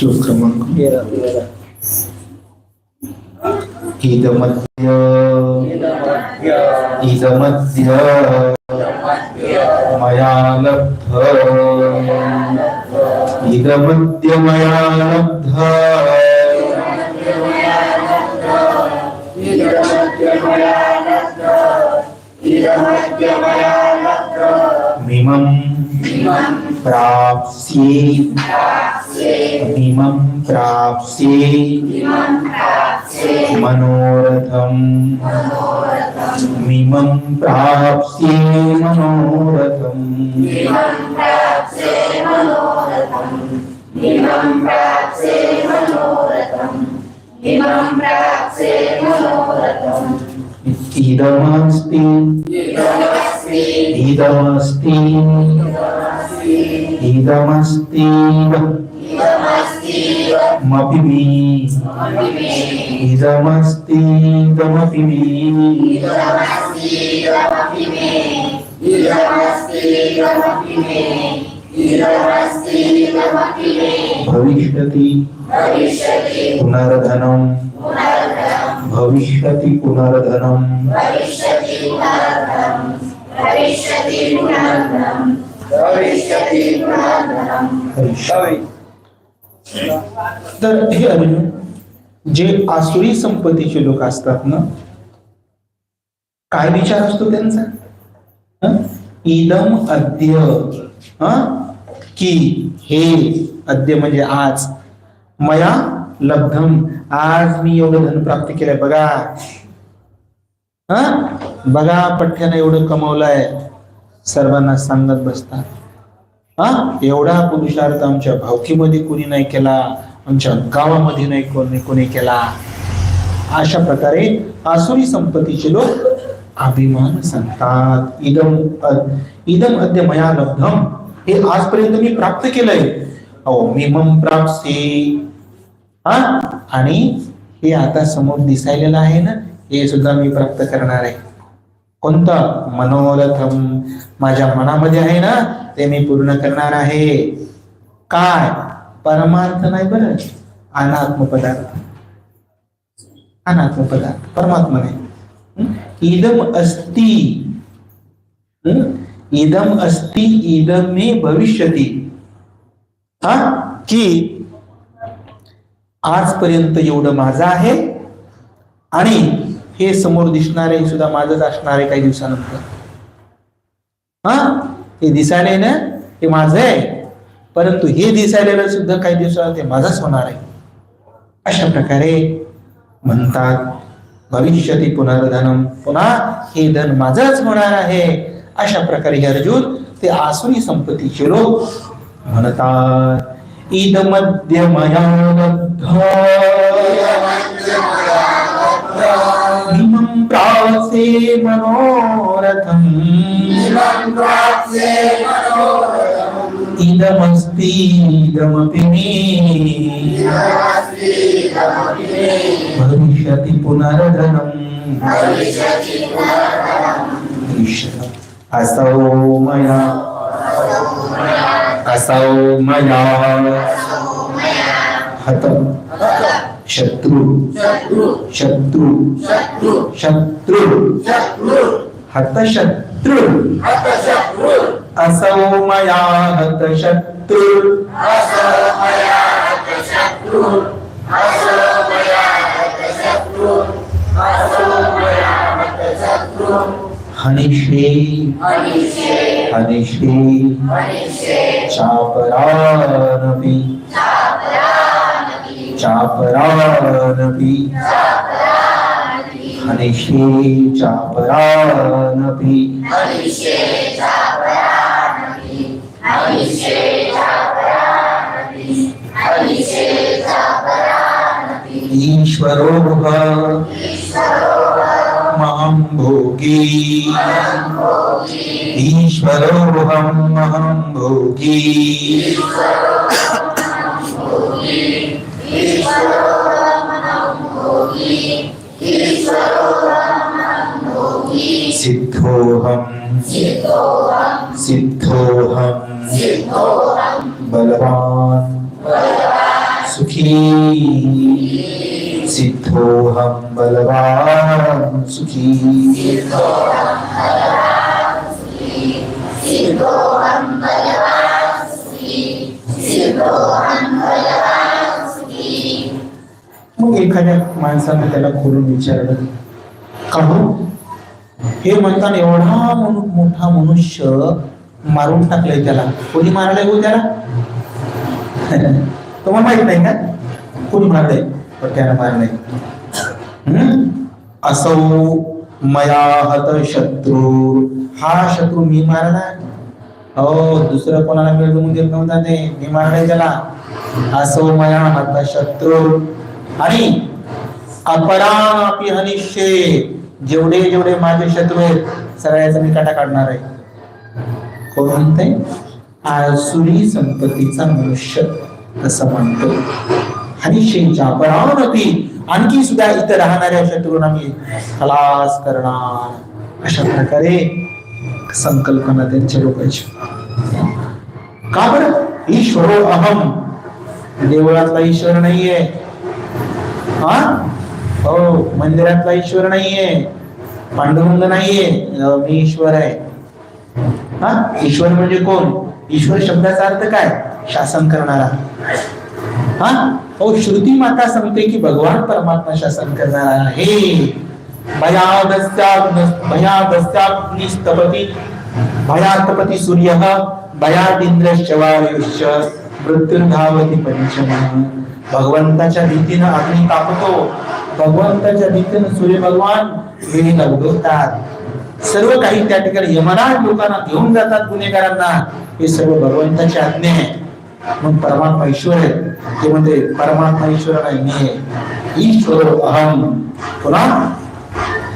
श्लोक क्रमांक तेरा तेरा इदमद्य इदमद्य मया लब्ध इदमद्य मया लब्ध मिमं प्राप्स्ये। इमं प्राप्स्ये। मनोरथम्। मिमं प्राप्स्ये मनोरथम्। इदमस्ति। इदमस्ति। इदमस्ति मपि मे इदमस्ति इदमपि मे भविष्यति पुनर्धनम्। भविष्यति पुनर्धनम्। तर हे अर्जुन जे आसुरी संपत्तीचे लोक असतात ना काय विचार असतो त्यांचा? इदम अद्य की हे अद्य म्हणजे आज. मया लब्धम. आज मी एवढं धन प्राप्त केलंय. बघा. हा? बघा पठ्ठ्यानं एवढं कमवलंय. सर्वांना सांगत बसतात. हा? एवढा पुरुषार्थ आमच्या भावकीमध्ये कोणी नाही केला आमच्या गावामध्ये नाही कोणी कोणी केला. अशा प्रकारे आसुरी संपत्तीचे लोक अभिमान सांगतात. इदम इदम अद्य मया लब्धम हे आजपर्यंत मी प्राप्त केलंय. अहो मिमम प्राप्से हा? आणि हे आता समोर दिसायलेलं आहे ना हे सुद्धा मी प्राप्त करणार आहे. कोणतं मनोरथम माझ्या मनामध्ये आहे ना ते मी पूर्ण करणार आहे. काय? परमार्थ नाही बरं? अनात्म पदार्थ. अनात्म पदार्थ. परमात्मा नाही. इदम अस्ति. इदम अस्ति इदम मे भविष्यती. हा? की आजपर्यंत एवढं माझं आहे आणि हे समोर दिसणारे सुद्धा माझंच असणार आहे काही दिवसानंतर. हा? हे दिसायला ना हे माझं आहे. परंतु हे दिसायलेलं सुद्धा काही दिवसाला ते माझंच होणार आहे. अशा प्रकारे म्हणतात भविष्यती पुनर्धनम. पुन्हा हे धन माझंच होणार आहे. अशा प्रकारे हे अर्जुन ते आसुरी संपत्तीचे लोक म्हणतात ईद मध्य मनोरथम्। इदमस्ति इदमपि मे। भविष्यति पुनर्धनम्। भविष्यति असौ मया। असौ मया। हतम्। शत्रु शत्रु शत्रु हतशत्रु. असौ मया हतशत्रु हनिषे. हनिषे. चापरानपि. चापरानपि। हनिषे चापरानपि। ईश्वरो महं भोगी। ईश्वरोऽहं महं भोगी। सिद्धोऽहं सिद्धोऽहं बलवान् सुखी सिद्धोहम बलवान सुखी मग एखाद्या माणसानं त्याला खोलून विचारलं का हो हे म्हणताना एवढा मोठा मनुष्य मारून टाकलाय त्याला. कोणी मारलाय हो त्याला? तुम्हाला माहीत नाही का? कोणी मारलंय? पण त्याला मारलंय. हम्म? असो मया हत शत्रू. हा शत्रू मी मारला हो दुसरं कोणाला मिळवून देत नव्हता ते. मी मारलाय त्याला. असो मया हत शत्रू. आणि अपरापी हनिष्ये जेवढे जेवढे माझे शत्रू आहेत सगळ्याचा मी काटा काढणार आहे. कोण म्हणते आसुरी संपत्तीचा मनुष्य असं म्हणतो हनिष्येच्या अपरानपी आणखी सुद्धा इथं राहणाऱ्या शत्रूंना मी खलास करणार. अशा प्रकारे संकल्पना त्यांच्या लोकांची का बरं? ईश्वरो अहम. देवळातला ईश्वर नाहीये. हा? हो मंदिरातला ईश्वर नाहीये. पांडुरंग नाहीये. मी ईश्वर आहे. हा? ईश्वर म्हणजे कोण? ईश्वर शब्दाचा अर्थ काय? शासन करणारा. हा? हो श्रुती माता सांगते की भगवान परमात्मा शासन करणारा आहे. भयादस्या भयादस्याग्निस्तपती भयातपती सूर्य भयादिंद्र शवायुष्य मृत्युर्धावती पंचम भगवंताच्या भीतीनं अग्नी तापतो भगवंताच्या भीतीनं सूर्य भगवान वेळीला उगवतात सर्व काही त्या ठिकाणी यमराज लोकांना घेऊन जातात गुन्हेगारांना। हे सर्व भगवंताची आज्ञा आहे। मग परमात्मा ईश्वर आहे ते म्हणते परमात्मा ईश्वर नाही मी आहे। ईश्वर अहम पुन्हा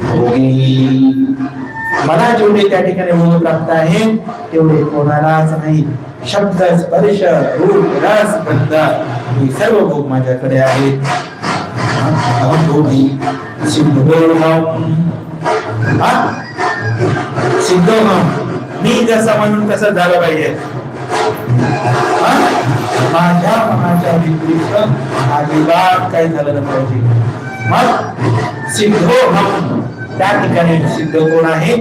भोगी. मला जेवढे त्या ठिकाणी ओळख प्राप्त आहे तेवढे कोणालाच नाही. शब्द स्पर्श रूप रस गंध हे सर्व भोग माझ्याकडे आहेत. अहम भोगी सिद्धोहम हा? सिद्धोहम मी जसा म्हणून कसा झालं पाहिजे. माझ्या मनाच्या विपरीत अजिबात काही झालं पाहिजे. मग सिद्धोहम त्या ठिकाणी सिद्ध कोण आहे?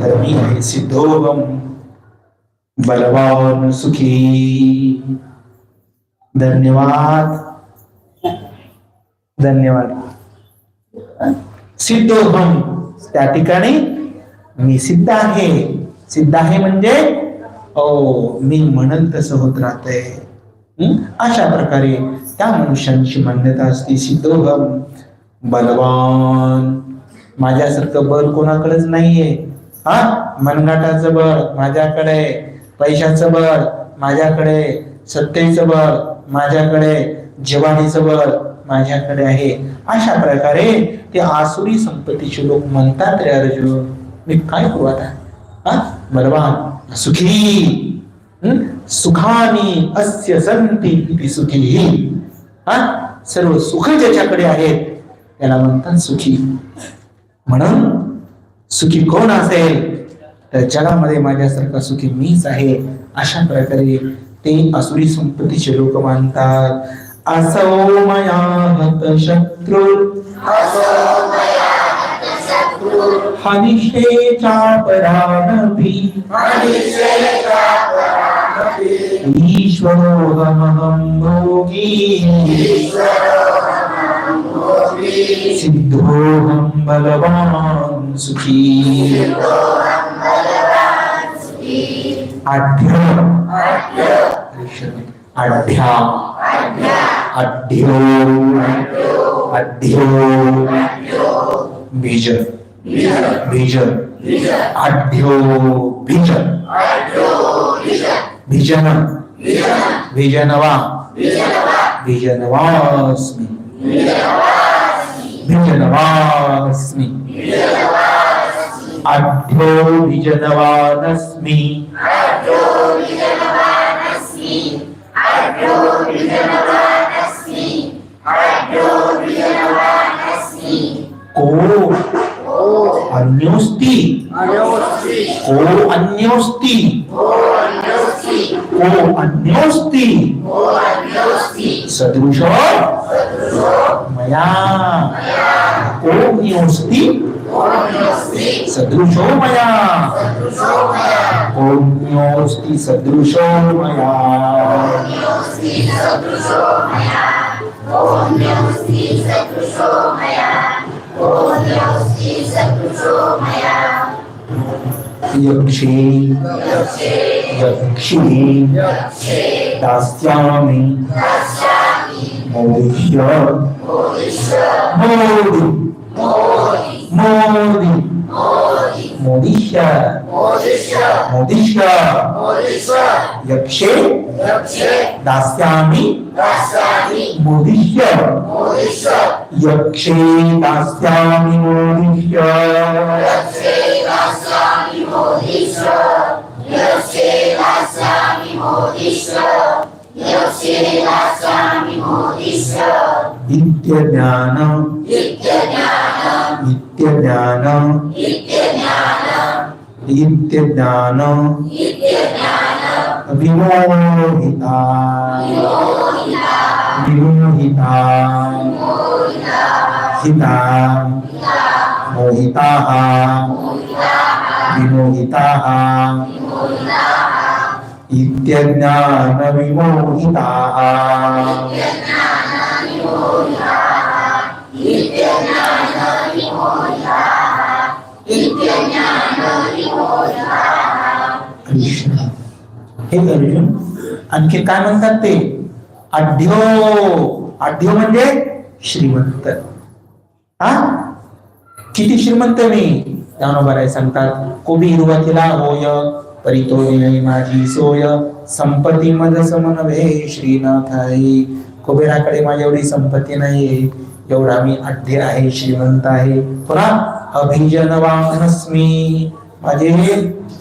तर मी आहे सिद्धोहम बलवान सुखी। धन्यवाद। धन्यवाद। सिद्धोहम त्या ठिकाणी मी सिद्ध आहे. सिद्ध आहे म्हणजे ओ मी म्हणल तसं होत राहते अशा प्रकारे त्या मनुष्यांची मान्यता असते सिद्धोहम बलवान. माझ्यासारखं बल कोणाकडेच नाहीये. हा मनगाटाचं बळ माझ्याकडे. पैशाचं बळ माझ्याकडे सत्तेचं बळ माझ्याकडे जवानीचं बळ माझ्याकडे आहे. अशा प्रकारे ते आसुरी संपत्तीचे लोक म्हणतात रे अर्जुन. मी काय करू आता? हा? बलवान सुखी. सुखानी अस्य संती इति सुखी. हा? सर्व सुख ज्याच्याकडे आहेत त्याला म्हणतात सुखी. म्हणून सुखी कोण असेल? जगामध्ये माझ्यासारखा सुखी मीच आहे. अशा प्रकारे ते असुरी संपत्तीचे लोक मानतात. असो मया हत शत्रू. हनिषेच्या परानपी ईश्वरोऽहमहं भोगी सिद्धोऽहं बलवान् सुखी. आढ्य आढ्या आढ्यो आढ्यो बीज बीज आढ्यो बीज भिजन भिजनवा भिजनवास्मि भिजनवास्मि आढ्यो भिजनवानस्मि को? अन्योस्ति को अन्योस्ति को अन्योस्ति सदृशो। मया। कोऽन्योऽस्ति सदृशो मया कोऽन्योऽस्ति सदृशो मया यक्षे यक्षे दास्यामि मोदिष्य मोदि मोदि मोदिष्य मोदिष्य यक्षे दास्यामि मोदिष्य यक्षे నిత్యజ్ఞానం నిత్యజ్ఞానం విమోహిత విమోహిత హిత మోహిత విమోహిత నిత్యజ్ఞాన విమోహిత నిత్యజ్ఞాన విమోహిత कृष्ण हे अर्जुन आणखी काय म्हणतात ते? आढ्यो आढ्यो म्हणजे श्रीमंत. हा? किती श्रीमंत मी? ज्ञानोबराय सांगतात कोबी हिरवतीला होय परितो माझी सोय. संपत्ती मज समनवे श्रीनाथ आहे कुबेराकडे माझी एवढी संपत्ती नाहीये. एवढा मी आढ्य आहे श्रीमंत आहे. पुन्हा अभिजनवानस्मी माझे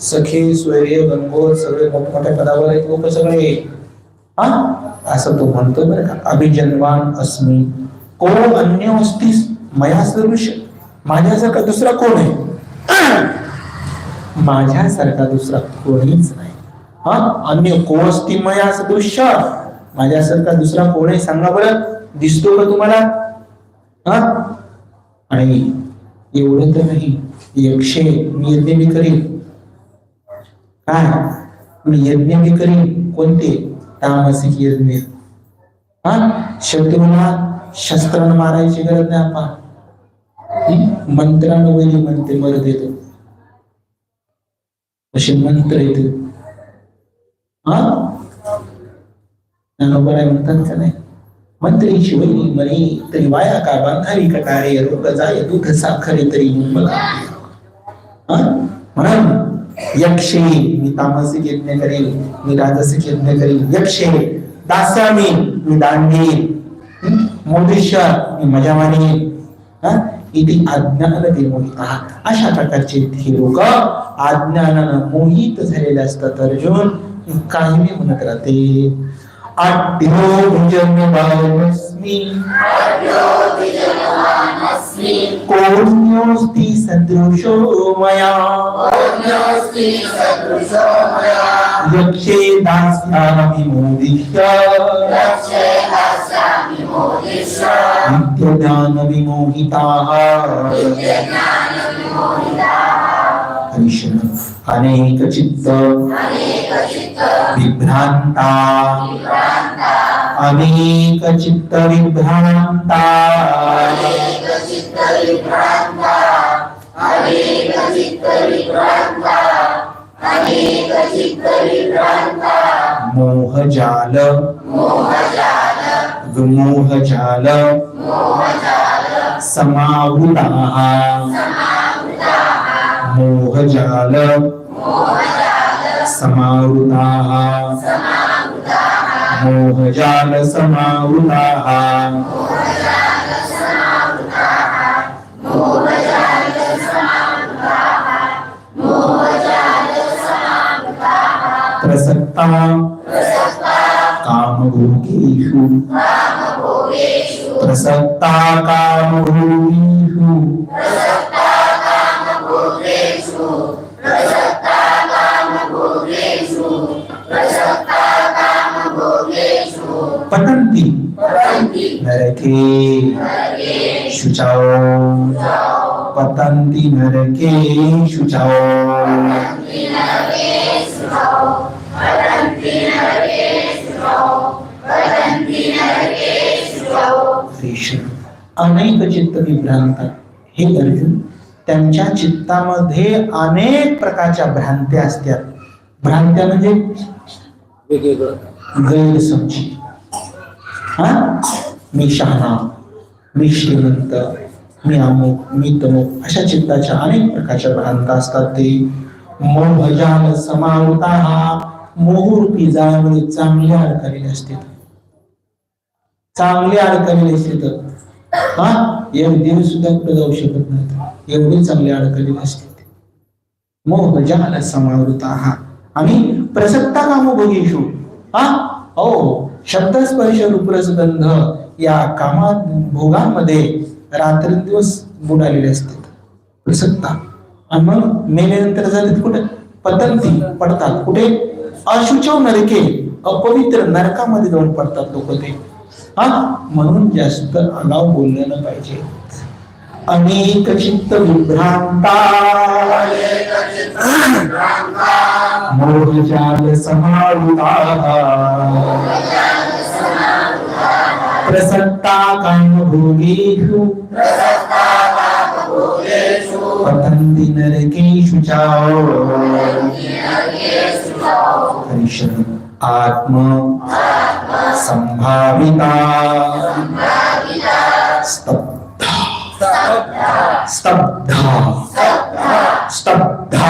सखे सूर्य गणगोर सगळे मोठमोठ्या पदावर आहेत लोक सगळे. हा? असं तो म्हणतो बरं का अभिजनवान अस्मी कोण अन्य असतीस मया सदृश. माझ्यासारखा दुसरा कोण आहे? माझ्यासारखा दुसरा कोणीच नाही. हा? अन्य को असती मया सदृश? माझ्यासारखा दुसरा कोण आहे? सांगा बरं. दिसतो का तुम्हाला? आणि एवढं तर नाही एकशे मी यज्ञ मी करीन. काय? मी यज्ञ मी करीन. कोणते? तामसिक यज्ञ. हा? शत्रूला शस्त्रानं मारायची गरज नाही आपण मंत्रानं मंत्र म्हणते मरत येतो असे मंत्र येते हा? ज्ञानोबराय म्हणतात का नाही? मंत्री शिवनी मनी तरी वाया का बांधावी कटारे रोग जाय दूध साखरे तरी मला म्हणून यक्षे मी तामसिक यज्ञ करेल मी राजसिक यज्ञ करेल. यक्षे दास्यामी मी दान घेईल मी मजा मानेल हा? इथे अज्ञान विमोहित अशा प्रकारचे हे लोक अज्ञानानं मोहित झालेले असतात अर्जुन. काही म्हणत राहते. आढ्यो भुजन्यवानस्मी कोण्योस्ति सदृशो मया यक्षे दास्यामि मोदिष्य नित्यज्ञानविमोहिताः अनेक चित्त विभ्रांता अनेक चित्त विभ्रांता मोहजाल। विमोहजाल। समावृताः मोहजाल समावृताः। मोहजाल समावृताः। प्रसक्ता। कामभोगेषु। प्रसक्ता कामभोगेषु। नरके। शुचौ पतन्ति नरके शुचौ कृष्ण अनेक चित्त विभ्रांत हे अर्जुन त्यांच्या चित्तामध्ये अनेक प्रकारच्या भ्रांत्या असतात. भ्रांत्या म्हणजे गैरसमजी. हा? मी शहाणा मी श्रीमंत मी अमुक मी तमुक अशा चित्ताच्या अनेक प्रकारच्या भ्रांत असतात. ते मोहजाल समावता हा मोहरूपी जाळ्यामध्ये चांगले अडकलेले असते. चांगले अडकलेले असते हा? एक देव सुद्धा कुठे जाऊ शकत नाही. एवढे चांगले अडकलेले असते मोह जाल समावृता हा. आणि प्रसक्ता कामोभोगेशु हा हो. हो. शब्दस्पर्श रूपरसगंध या कामा भोगांमध्ये रात्रंदिवस बुडालेले असतात प्रसक्ता. आणि मग मेल्यानंतर झाले कुठे? पतंती पडतात. कुठे? अशुचव नरके अपवित्र नरकामध्ये जाऊन पडतात लोक ते. हा? म्हणून जास्त आगाव बोललेलं पाहिजे. अनेक चित्त विभ्रांता. मोहजाल प्रसक्ता कामभोगेषु पतन्ति नरकेषु च। आत्म संभाविता। स्तब्धा। स्तब्धा। स्तब्धा।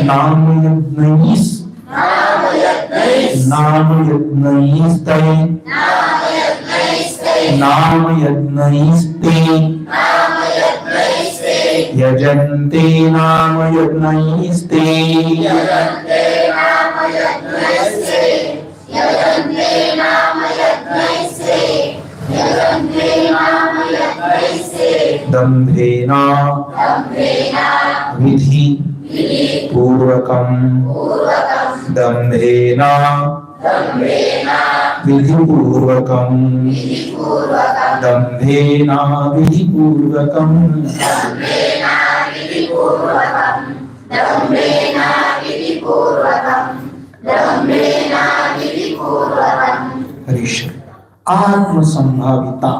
धनमान मदान्विता यजन्ते नामयज्ञैस् नामयज्ञैस्ते। नामयज्ञैस्ते। यजन्ते नामयज्ञैस्ते। दम्भेना। विधि। पूर्वकम् दम्भेना विधिपूर्वकम् दम्भेना विधिपूर्वकम् हरीश आत्मसंभाविता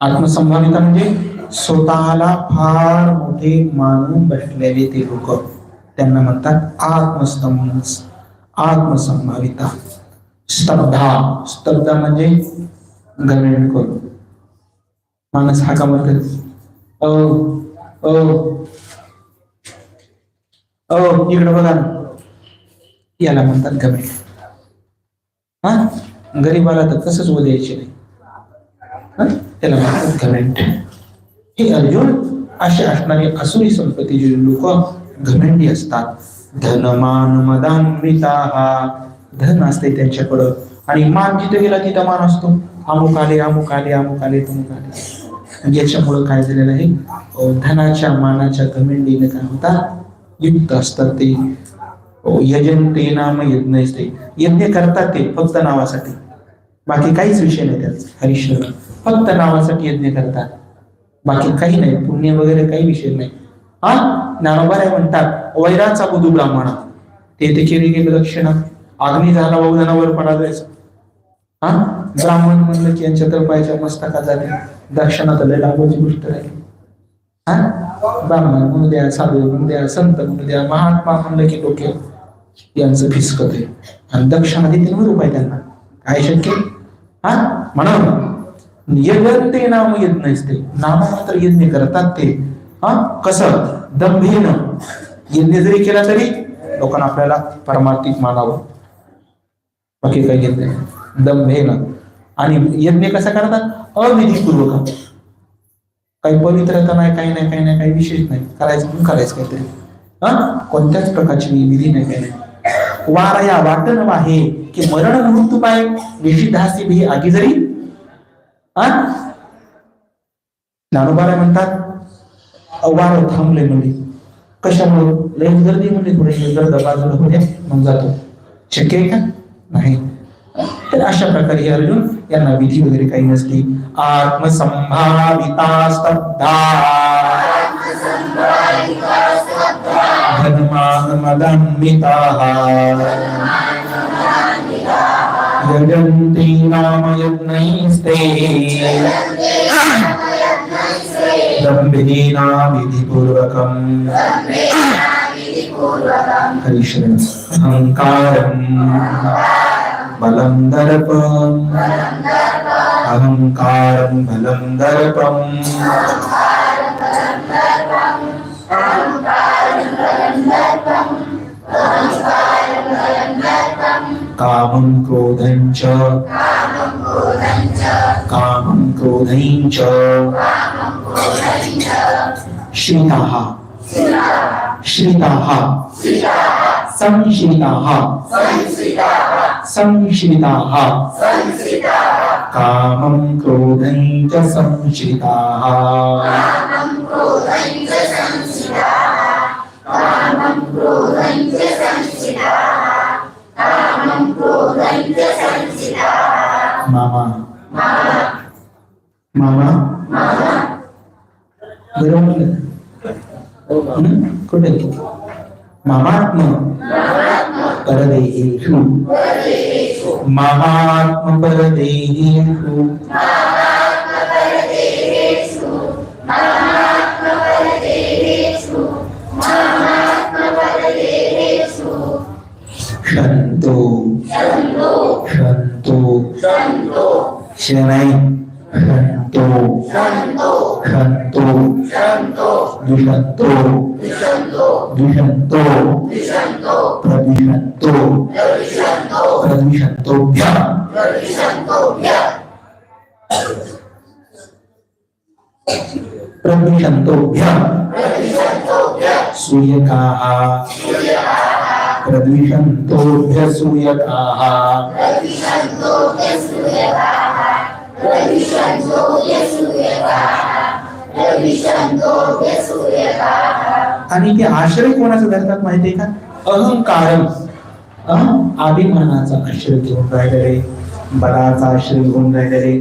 आत्मसंभाविता म्हणजे स्वतःला फार मोठे मानून बसलेले ते लोक. त्यांना म्हणतात आत्मस्तंभ आत्मसंभाविता. स्तब्धा. स्तब्धा म्हणजे गमेंट करून. माणूस हाका म्हणतात? ओ ओ ओ इकडे बघा ना. याला म्हणतात गमेंट. हा? गरीबाला तर कसंच उद्यायचे नाही. त्याला म्हणतात गमेंट. अर्जुन असे असणारी असुरी संपत्तीचे लोक घमेंडी असतात. धनमान मदान्विता. धन असते त्यांच्याकडं. आणि मान जिथे गेला तिथं मान असतो. अमुक आले अमुक आले अमुक आले तमुक आले. याच्यामुळं काय झालेलं आहे? धनाच्या मानाच्या घमेंडीने काय होतात? युक्त असतात ते. अं, यजन ते नाम यज्ञ असते यज्ञ करतात ते फक्त नावासाठी. बाकी काहीच विषय नाही त्याचा हरिश्वर फक्त नावासाठी यज्ञ करतात. बाकी काही नाही पुण्य वगैरे काही विषय नाही. हा? ज्ञानोबा म्हणतात वैराचा बुधू ब्राह्मणा. ते ते केली गेलं दक्षिणा अग्नी झाला बहुजनावर पडा जायचा हा? ब्राह्मण म्हणलं की यांच्या तर पायाच्या मस्तका झाले दक्षिणा तर लय गोष्ट राहिली हा? ब्राह्मण म्हणू द्या साधू म्हणू द्या संत म्हणू द्या महात्मा म्हणलं की डोके यांचं फिसकत आहे आणि दक्षिणा देतील रुपये त्यांना. काय शक्य? हा? म्हणा यज्ञ नाम यज्ञ असते नाम मात्र यज्ञ करतात ते. हा? कसं? दंभेन. यज्ञ जरी केला तरी लोकांना आपल्याला परमार्थिक मानावं. बाकी काही येत नाही. दंभेन. आणि यज्ञ कसा करतात? अविधीपूर्वक. काही पवित्रता नाही काही नाही काही नाही काही विशेष नाही. करायचं म्हणून करायचं काहीतरी. हा? कोणत्याच प्रकारची विधी नाही काही नाही. वारा या वाटण आहे की मरण मृत्यू पाय. निषिद्धासी भी आगी जरी ज्ञानोबाला म्हणतात वार थांबले म्हणजे कशामुळे? लय गर्दी म्हणजे थोडी गर्द बाजूला होत्या मग जातो. शक्य आहे का? नाही. तर अशा प्रकारे अर्जुन यांना विधी वगैरे काही नसली. आत्मसंभाविता स्तब्धा धर्मानमदन्विताः. यजन्ति नाम यज्ञैस्ते दम्भेना विधिपूर्वकम् हरिश्रण अहङ्कारम् बलं दर्पम् अहङ्कारं बलं दर्पम् कामं क्रोधं च कामं क्रोधं च श्रिताः श्रिताः संश्रिताः संश्रिताः कामं क्रोधं च संश्रिताः मामा मामा बरोबर हं? कुठे मामात्म परदेहेषु मामात्म परदेहेषु Shanto Sinanay. Hantu. Hantu. Hantu. Hantu. Dihantu. Dihantu. Dihantu. Dihantu. Dihantu. Dihantu. Dihantu. Ya. Dihantu. Pradihantobhya ya. ya. Suyakaha Pradihantobhya Suyakaha Pradihantobhya प्रदूषंतो प्रदूषंतोभ्य प्रदूषंतोभ्य सूयकाः प्रदूषंतोभ्य सूयकाः आणि ते आश्रय कोणाचा धरतात माहितीये का? अहंकार अभिमानाचा आश्रय घेऊन राहिलेले बलाचा आश्रय घेऊन राहिलेले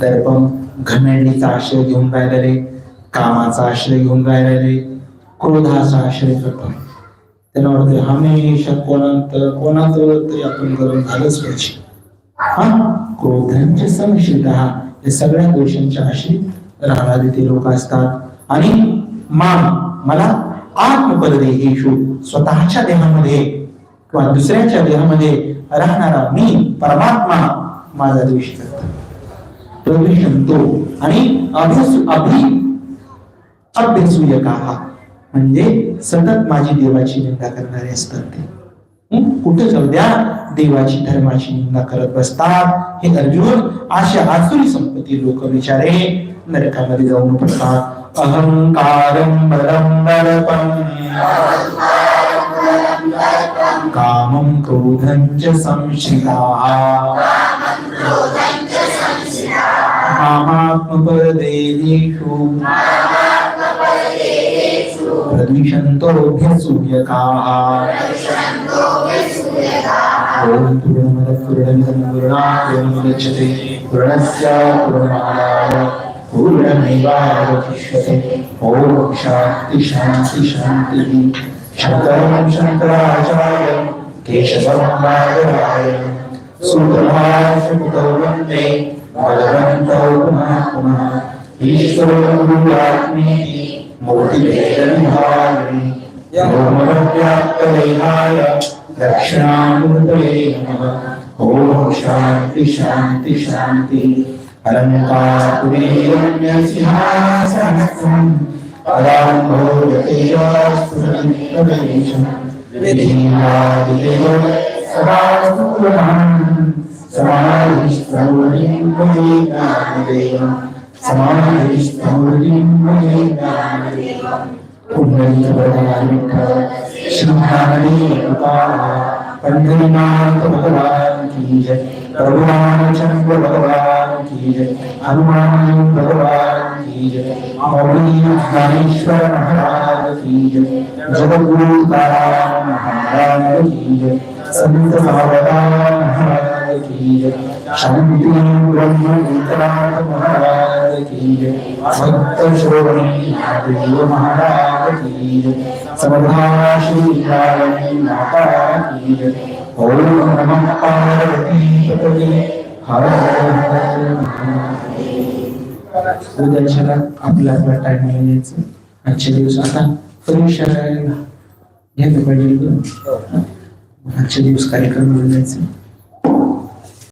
दर्पम घमेंडीचा आश्रय घेऊन राहिलेले कामाचा आश्रय घेऊन राहिलेले क्रोधाचा आश्रय करतो. त्याला वाटते हमेशा कोणात कोणाचं तरी आपण करून झालंच पाहिजे. हा? क्रोधांचे संशयित या सगळ्या दोषांच्या आश्रित राहणारे ते लोक असतात. आणि मान मला आत्मपरदेहेषु स्वतःच्या देहामध्ये किंवा दुसऱ्याच्या देहामध्ये राहणारा मी परमात्मा माझा द्वेष करतो. प्रवेश म्हणतो आणि अभ्यास अभि अभ्यसूयकाः. म्हणजे सतत माझी देवाची निंदा करणारे असतात ते. कुठे जाऊ द्या? देवाची धर्माची निंदा करत बसतात. हे अर्जुन अशा आसुरी संपत्ती लोक विचारे. नरकामध्ये जाऊन पडतात अहंकारम बलं दर्पं कामं क्रोधं च संश्रिताः मामात्मपरदेहेषु प्रद्विषन्तोऽभ्यसूयकाः ॐ पूर्णमदः पूर्णमिदं पूर्णात् पूर्णमुदच्यते पूर्णस्य पूर्णमादाय पूर्णमेवावशिष्यते ॐ शान्ति शान्ति शान्तिः शङ्करं शङ्कराचार्यं केशवं बादराय सूत्रभाषमुतौ वन्दे भगवन्तौ पुनः पुनः ईश्वरो गुरुरात्मेति मूर्तिभेदविभागिनि व्योमव्याप्तदेहाय दक्षिणामूर्तये नमः। ॐ शान्ति शान्ति शान्ति। अलङ्कापुरीरम्यसिंहासनस्थम् पदाम्भोजतेजस्फुरन्तप्रवेशम् विधिनादिदेव सदा स्तूयमानम् समाधिस्थौर्यं भजे ज्ञानदेवम् समाधिस्थौर्यं भजे पंढरीनाथ भगवान की जय प्रभु भगवान की जय हनुमान भगवान की जय मौली ज्ञानेश्वर महाराज की जय जगद्गुरु महाराज की जय संत सावधान महाराज की जय शांति ब्रह्म वितराग महाराज की भक्त श्रोणी महादेव महाराज की समधा श्री काली माता की ओम नमः पार्वती पतये हर हर उद्याच्याला आपल्या आपल्या टायमाला यायचं आजच्या दिवस आता फ्रेश घ्यायला पाहिजे आजच्या दिवस कार्यक्रम जायचं